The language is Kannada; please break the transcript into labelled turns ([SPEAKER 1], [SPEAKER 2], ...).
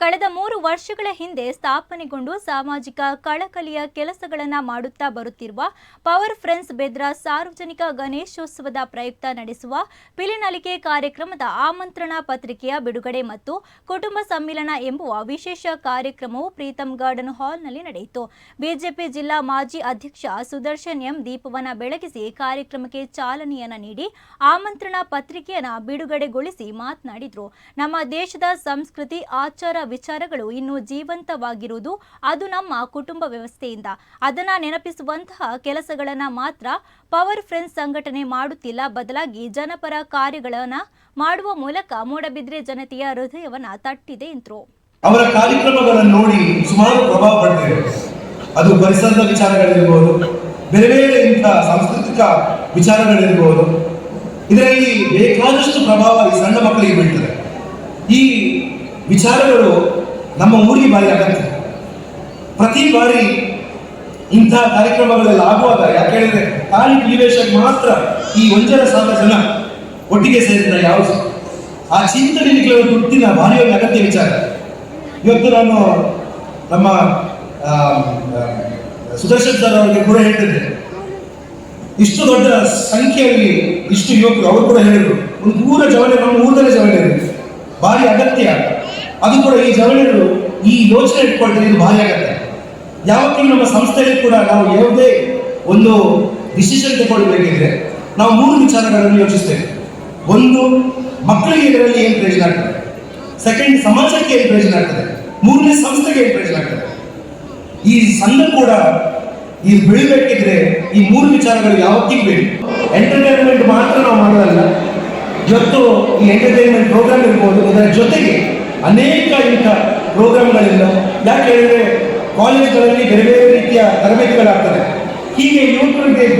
[SPEAKER 1] ಕಳೆದ ಮೂರು ವರ್ಷಗಳ ಹಿಂದೆ ಸ್ಥಾಪನೆಗೊಂಡು ಸಾಮಾಜಿಕ ಕಳಕಳಿಯ ಕೆಲಸಗಳನ್ನು ಮಾಡುತ್ತಾ ಬರುತ್ತಿರುವ ಪವರ್ ಫ್ರೆಂಡ್ಸ್ ಬೆದ್ರಾ ಸಾರ್ವಜನಿಕ ಗಣೇಶೋತ್ಸವದ ಪ್ರಯುಕ್ತ ನಡೆಸುವ ಪಿಲಿನಲಿಕೆ ಕಾರ್ಯಕ್ರಮದ ಆಮಂತ್ರಣ ಪತ್ರಿಕೆಯ ಬಿಡುಗಡೆ ಮತ್ತು ಕುಟುಂಬ ಸಮ್ಮಿಲನ ಎಂಬುವ ವಿಶೇಷ ಕಾರ್ಯಕ್ರಮವು ಪ್ರೀತಂ ಗಾರ್ಡನ್ ಹಾಲ್ನಲ್ಲಿ ನಡೆಯಿತು. ಬಿಜೆಪಿ ಜಿಲ್ಲಾ ಮಾಜಿ ಅಧ್ಯಕ್ಷ ಸುದರ್ಶನ್ ಎಂ ದೀಪವನ ಬೆಳಗಿಸಿ ಕಾರ್ಯಕ್ರಮಕ್ಕೆ ಚಾಲನೆಯನ್ನ ನೀಡಿ ಆಮಂತ್ರಣ ಪತ್ರಿಕೆಯನ್ನು ಬಿಡುಗಡೆಗೊಳಿಸಿ ಮಾತನಾಡಿದರು. ನಮ್ಮ ದೇಶದ ಸಂಸ್ಕೃತಿ, ಆಚಾರ ವಿಚಾರಗಳು ಇನ್ನೂ ಜೀವಂತವಾಗಿರುವುದು ಅದು ನಮ್ಮ ಕುಟುಂಬ ವ್ಯವಸ್ಥೆಯಿಂದ. ಅದನ್ನ ನೆನಪಿಸುವಂತಹ ಕೆಲಸಗಳನ್ನ ಮಾತ್ರ ಪವರ್ ಫ್ರೆಂಡ್ಸ್ ಸಂಘಟನೆ ಮಾಡುತ್ತಿಲ್ಲ. ಬದಲಾಗಿ ಜನಪರ ಕಾರ್ಯಗಳನ್ನ ಮಾಡುವ ಮೂಲಕ ಮೂಡಬಿದ್ರೆ ಜನತೆಯ ಹೃದಯವನ್ನ ತಟ್ಟಿದೆ ಎಂದರು.
[SPEAKER 2] ಅವರ ಕಾರ್ಯಕ್ರಮಗಳನ್ನು ನೋಡಿ ಸುಮಾರು ಪ್ರಭಾವ ಪಡ್ತೇವೆ ಅದು ಪರಿಸರದ ವಿಚಾರಗಳಿರ್ಬೋದು, ಬೇರೆ ಬೇರೆ ಇಂಥ ಸಾಂಸ್ಕೃತಿಕ ವಿಚಾರಗಳಿರ್ಬೋದು. ಇದರಲ್ಲಿ ಬೇಕಾದಷ್ಟು ಪ್ರಭಾವ ಈ ಸಣ್ಣ ಮಕ್ಕಳಿಗೆ ಬೀಳ್ತದೆ. ಈ ವಿಚಾರಗಳು ನಮ್ಮ ಊರಿಗೆ ಬಾರಿ ಅಗತ್ಯ ಪ್ರತಿ ಬಾರಿ ಇಂಥ ಕಾರ್ಯಕ್ರಮಗಳೆಲ್ಲ ಆಗುವಾಗ, ಯಾಕೆ ಹೇಳಿದ್ರೆ ಖಾಲಿ ನಿವೇಶಕ್ಕೆ ಮಾತ್ರ ಈ ಒಂಜರ ಸಾವಿರ ಜನ ಒಟ್ಟಿಗೆ ಸೇರಿದ ಯಾವ ಆ ಚಿಂತನೆ ನಿಖಿಲ ಗುರುತಿನ ಭಾರಿ ಅಗತ್ಯ ವಿಚಾರ. ಇವತ್ತು ನಾನು ನಮ್ಮ ಸುದರ್ಶನ್ ಸರ್ ಅವರಿಗೆ ಕೂಡ ಹೇಳ್ತಿದ್ದೆ. ಇಷ್ಟು ದೊಡ್ಡ ಸಂಖ್ಯೆಯಲ್ಲಿ ಇಷ್ಟು ಯುವಕರು, ಅವರು ಕೂಡ ಹೇಳಿದರು. ಒಂದು ಊರ ಜವಳಿ, ನಮ್ಮ ಊರಲ್ಲೇ ಜವಳಿ ಭಾರಿ ಅಗತ್ಯ. ಅದು ಕೂಡ ಈ ಜವಳಿಗಳು ಈ ಯೋಚನೆ ಇಟ್ಕೊಳ್ತಾರೆ, ಇದು ಭಾರಿ ಆಗುತ್ತೆ. ಯಾವತ್ತೂ ನಮ್ಮ ಸಂಸ್ಥೆಯಲ್ಲಿ ಕೂಡ ನಾವು ಯಾವುದೇ ಒಂದು ಡಿಸಿಷನ್ ತಗೊಳ್ಬೇಕಿದ್ರೆ ನಾವು ಮೂರು ವಿಚಾರಗಳನ್ನು ಯೋಚಿಸ್ತೇವೆ. ಒಂದು, ಮಕ್ಕಳಿಗೆ ಇದರಲ್ಲಿ ಏನು ಪ್ರಯೋಜನ ಆಗ್ತದೆ? ಸೆಕೆಂಡ್ ಸಮಾಜಕ್ಕೆ ಏನು ಪ್ರಯೋಜನ ಆಗ್ತದೆ? ಮೂರನೇ, ಸಂಸ್ಥೆಗೆ ಏನು ಪ್ರಯೋಜನ ಆಗ್ತದೆ? ಈ ಸಣ್ಣ ಕೂಡ ಈ ಬೆಳಿಬೇಕಿದ್ರೆ ಈ ಮೂರು ವಿಚಾರಗಳು ಯಾವತ್ತಿಗೂ ಬೇಕು ಎಂಟರ್ಟೈನ್ಮೆಂಟ್ ಮಾತ್ರ ನಾವು ಮಾಡೋದಲ್ಲ. ಇವತ್ತು ಈ ಎಂಟರ್ಟೈನ್ಮೆಂಟ್ ಪ್ರೋಗ್ರಾಮ್ ಇರ್ಬೋದು ಇದರ ಜೊತೆಗೆ ಅನೇಕ ಇಂಥ ಪ್ರೋಗ್ರಾಮ್ಗಳಿಂದ ಯಾಕೆ ಹೇಳಿದ್ರೆ ಕಾಲೇಜ್ಗಳಲ್ಲಿ ಬೇರೆ ಬೇರೆ ರೀತಿಯ ತರಬೇತಿಗಳಾಗ್ತದೆ. ಹೀಗೆ ಯುವಕರಿಗೆ ಕೂಡ